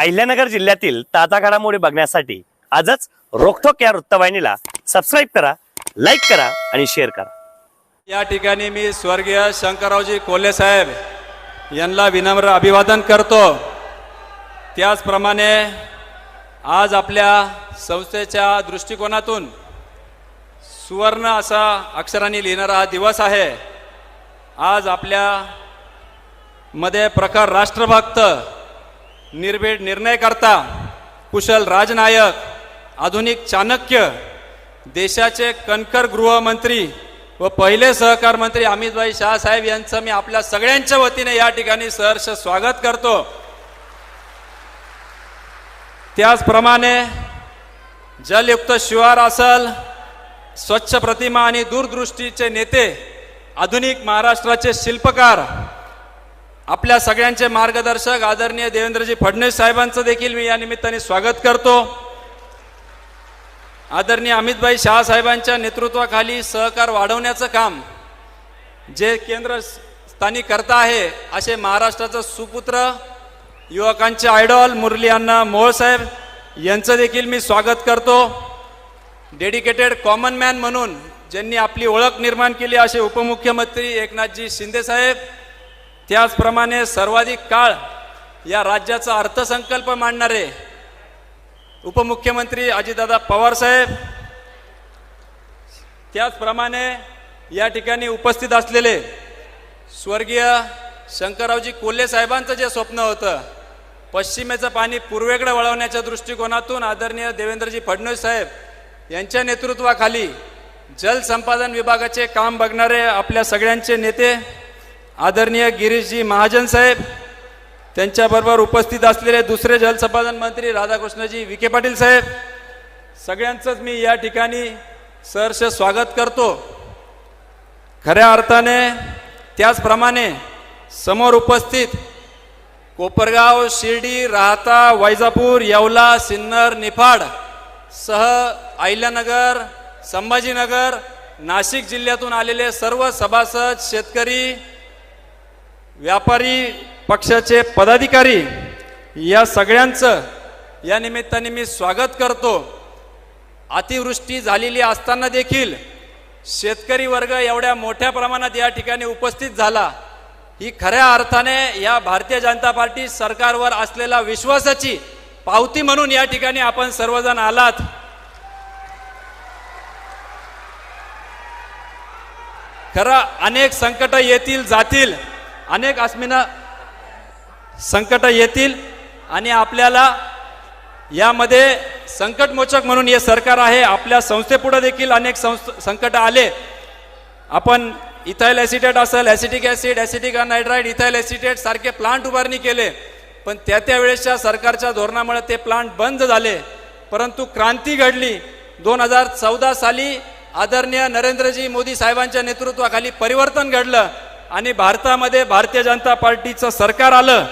अहिल्यानगर जिल्ह्यातील ताजा घडामोडी बघण्यासाठी आजच रोखोक या वृत्तवाहिनीला सबस्क्राईब करा लाईक करा आणि शेअर करा. या ठिकाणी मी स्वर्गीय शंकररावजी कोल्हे साहेब यांना विनम्र अभिवादन करतो. त्याचप्रमाणे आज आपल्या संस्थेच्या दृष्टिकोनातून सुवर्ण असा अक्षरांनी लिहिणारा हा दिवस आहे. आज आपल्या मध्ये प्रखर राष्ट्रभक्त निर्भीड निर्णयकर्ता कुशल राजनायक आधुनिक चाणक्य देशाचे कणकर गृहमंत्री व पहिले सहकार मंत्री अमितभाई शहासाहेब यांचं मी आपल्या सगळ्यांच्या वतीने या ठिकाणी सहर्ष स्वागत करतो. त्याचप्रमाणे जलयुक्त शिवार असल स्वच्छ प्रतिमा आणि दूरदृष्टीचे नेते आधुनिक महाराष्ट्राचे शिल्पकार आपल्या सगळ्यांचे मार्गदर्शक आदरणीय देवेंद्रजी फडणवीस साहेबांचं देखील मी या निमित्ताने स्वागत करतो. आदरणीय अमितभाई शहा साहेबांच्या नेतृत्वाखाली सहकार वाढवण्याचं काम जे केंद्र स्थानिक करता आहे असे महाराष्ट्राचं सुपुत्र युवकांचे आयडॉल मुरली अण्णा मोळसाहेब यांचं देखील मी स्वागत करतो. डेडिकेटेड कॉमन मॅन म्हणून ज्यांनी आपली ओळख निर्माण केली असे उपमुख्यमंत्री एकनाथजी शिंदेसाहेब त्याचप्रमाणे सर्वाधिक काळ या राज्याचा अर्थसंकल्प मांडणारे उपमुख्यमंत्री अजितदादा पवार साहेब त्याचप्रमाणे या ठिकाणी उपस्थित असलेले स्वर्गीय शंकररावजी कोल्हे साहेबांचं जे स्वप्न होतं पश्चिमेचं पाणी पूर्वेकडे वळवण्याच्या दृष्टिकोनातून आदरणीय देवेंद्रजी फडणवीस साहेब यांच्या नेतृत्वाखाली जलसंपादन विभागाचे काम बघणारे आपल्या सगळ्यांचे नेते आदरणीय गिरीशजी महाजन साहेब त्यांच्याबरोबर उपस्थित असलेले दुसरे जलसंपादन मंत्री राधाकृष्णजी विखे पाटील साहेब सगळ्यांचंच मी या ठिकाणी सहर्ष स्वागत करतो. खऱ्या अर्थाने त्याचप्रमाणे समोर उपस्थित कोपरगाव शिर्डी राहता वैजापूर येवला सिन्नर निफाड सह अहिल्यानगर संभाजीनगर नाशिक जिल्ह्यातून आलेले सर्व सभासद शेतकरी व्यापारी पक्षाचे पदाधिकारी या सगळ्यांचं या निमित्ताने मी स्वागत करतो. अतिवृष्टी झालेली असताना देखील शेतकरी वर्ग एवढ्या मोठ्या प्रमाणात या ठिकाणी उपस्थित झाला. ही खऱ्या अर्थाने या भारतीय जनता पार्टी सरकारवर असलेला विश्वासाची पावती म्हणून या ठिकाणी आपण सर्वजण आलात. खरं अनेक संकट येतील जातील. अनेक अस्मिना संकट येतील आणि आपल्याला यामध्ये संकटमोचक म्हणून हे सरकार आहे. आपल्या संस्थेपुढे देखील अनेक संस्थ संकट आले. आपण इथाईल ॲसिटेट असेल acetic acid acetic anhydride ethyl acetate सारखे प्लांट उभारणी केले. पण त्या त्यावेळेसच्या सरकारच्या धोरणामुळे ते प्लांट बंद झाले. परंतु क्रांती घडली. दोन हजार चौदा साली आदरणीय नरेंद्रजी मोदी साहेबांच्या नेतृत्वाखाली परिवर्तन घडलं. आणि भारतामध्ये भारतीय जनता पार्टीचं सरकार आलं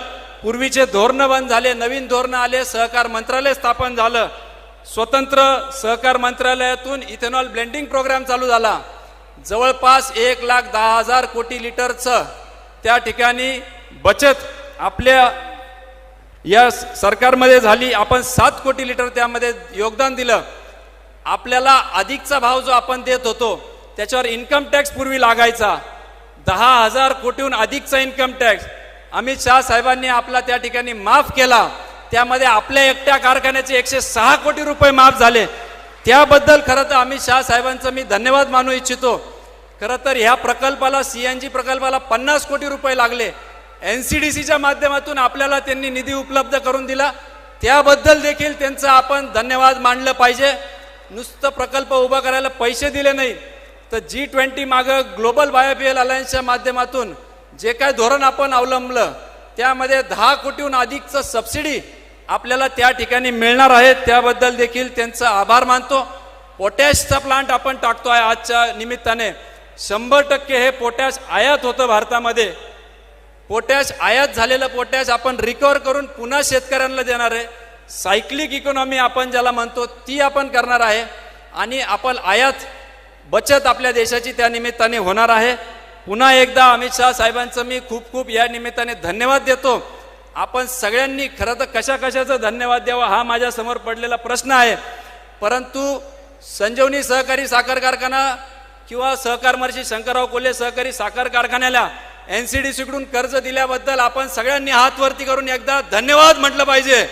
पूर्वीचे धोरणं बंद झाले नवीन धोरणं आले सहकार मंत्रालय स्थापन झालं. स्वतंत्र सहकार मंत्रालयातून इथेनॉल ब्लेंडिंग प्रोग्राम चालू झाला. जवळपास एक लाख दहा हजार कोटी लिटरचं त्या ठिकाणी बचत आपल्या या सरकारमध्ये झाली. आपण सात कोटी लिटर त्यामध्ये योगदान दिलं. आपल्याला अधिकचा भाव जो आपण देत होतो त्याच्यावर इन्कम टॅक्स पूर्वी लागायचा. दहा हजार कोटीहून अधिकचा इन्कम टॅक्स अमित शहा साहेबांनी आपला त्या ठिकाणी माफ केला. त्यामध्ये आपल्या एकट्या कारखान्याचे एकशे सहा कोटी रुपये माफ झाले. त्याबद्दल खरं तर अमित शहा साहेबांचं मी धन्यवाद मानू इच्छितो. खरं तर ह्या प्रकल्पाला सी एन जी प्रकल्पाला पन्नास कोटी रुपये लागले. एन सी डी सीच्या माध्यमातून आपल्याला त्यांनी निधी उपलब्ध करून दिला. त्याबद्दल देखील त्यांचं आपण धन्यवाद मानलं पाहिजे. नुसतं प्रकल्प उभा करायला पैसे दिले नाही तर जी ट्वेंटी मागं ग्लोबल बायोफ्युएल अलायन्सच्या माध्यमातून जे काय धोरण आपण अवलंबलं त्यामध्ये दहा कोटीहून अधिकचं सबसिडी आपल्याला त्या ठिकाणी मिळणार आहे. त्याबद्दल देखील त्यांचं आभार मानतो. पोटॅशचा प्लांट आपण टाकतो आहे आजच्या निमित्ताने. शंभर टक्के हे पोटॅश आयात होतं भारतामध्ये. पोटॅश आयात झालेलं पोटॅश आपण रिकवर करून पुन्हा शेतकऱ्यांना देणार आहे. सायक्लिक इकॉनॉमी आपण ज्याला म्हणतो ती आपण करणार आहे. आणि आपण आयात बचत आपल्या देशाची त्या निमित्ताने होणार आहे. पुन्हा एकदा अमित शहा साहेबांचं मी खूप खूप या निमित्ताने धन्यवाद देतो. आपण सगळ्यांनी खरं तर कशा कशाचं धन्यवाद द्यावा हा माझ्यासमोर पडलेला प्रश्न आहे. परंतु संजीवनी सहकारी साखर कारखाना किंवा सहकार महर्षी शंकरराव कोल्हे सहकारी साखर कारखान्याला एन सी डी सीकडून कर्ज दिल्याबद्दल आपण सगळ्यांनी हात वरती करून एकदा धन्यवाद म्हटलं पाहिजे.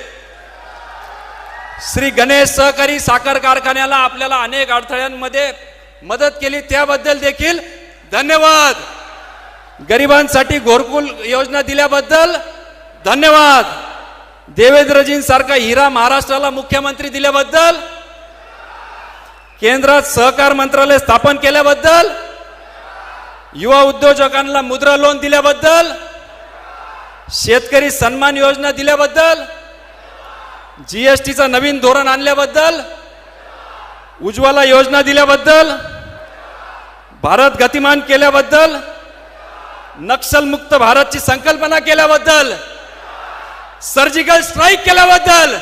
श्री गणेश सहकारी साखर कारखान्याला आपल्याला अनेक अडथळ्यांमध्ये मदत केली त्याबद्दल देखील धन्यवाद. गरिबांसाठी घोरकुल योजना दिल्याबद्दल धन्यवाद. देवेंद्रजींसारखा हिरा महाराष्ट्राला मुख्यमंत्री दिल्याबद्दल केंद्रात सहकार मंत्रालय स्थापन केल्याबद्दल युवा उद्योजकांना मुद्रा लोन दिल्याबद्दल शेतकरी सन्मान योजना दिल्याबद्दल जीएसटीचं नवीन धोरण आणल्याबद्दल उज्ज्वला योजना दिल्याबद्दल भारत गतिमान केल्याबद्दल नक्षलमुक्त भारतची संकल्पना केल्याबद्दल सर्जिकल स्ट्राईक केल्याबद्दल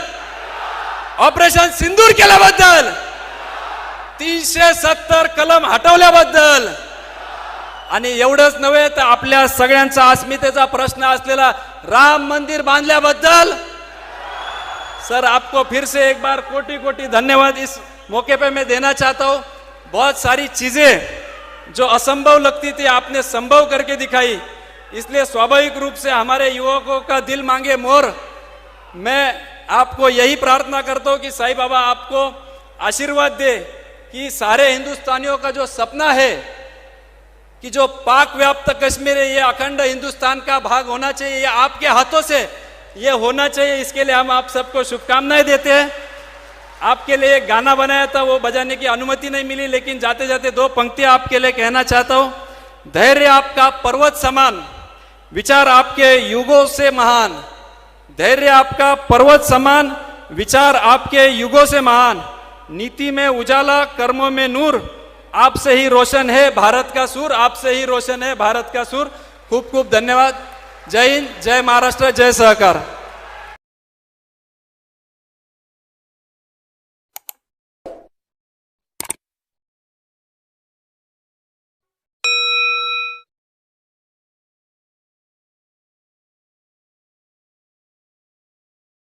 ऑपरेशन सिंदूर केल्याबद्दल तीनशे सत्तर कलम हटवल्याबद्दल आणि एवढंच नव्हे तर आपल्या सगळ्यांचा अस्मितेचा प्रश्न असलेला राम मंदिर बांधल्याबद्दल सर आपको फिर से एक बार कोटी कोटी धन्यवाद इस मौके पे मैं देना चाहता हूँ, बहुत सारी चीज़ें जो असंभव लगती थी, आपने संभव करके दिखाई। इसलिए स्वाभाविक रूप से हमारे युवकों का दिल मांगे मोर। मैं आपको यही प्रार्थना करता हूँ कि साई बाबा आपको आशीर्वाद दे कि सारे हिंदुस्तानियों का जो सपना है कि जो पाक व्याप्त कश्मीर है, ये अखंड हिंदुस्तान का भाग होना चाहिए, ये आपके हाथों से ये होना चाहिए। इसके लिए हम आप सबको शुभकामनाएँ देते हैं। आपके लिए एक गाना बनाया था, वो बजाने की अनुमति नहीं मिली, लेकिन जाते जाते दो पंक्तियाँ आपके लिए कहना चाहता हूँ। धैर्य आपका पर्वत समान, विचार आपके युगों से महान। धैर्य आपका पर्वत समान, विचार आपके युगों से महान। नीति में उजाला, कर्मों में नूर, आपसे ही रोशन है भारत का सुर, आपसे ही रोशन है भारत का सुर। खूब खूब धन्यवाद। जय हिंद, जय महाराष्ट्र, जय सहकार।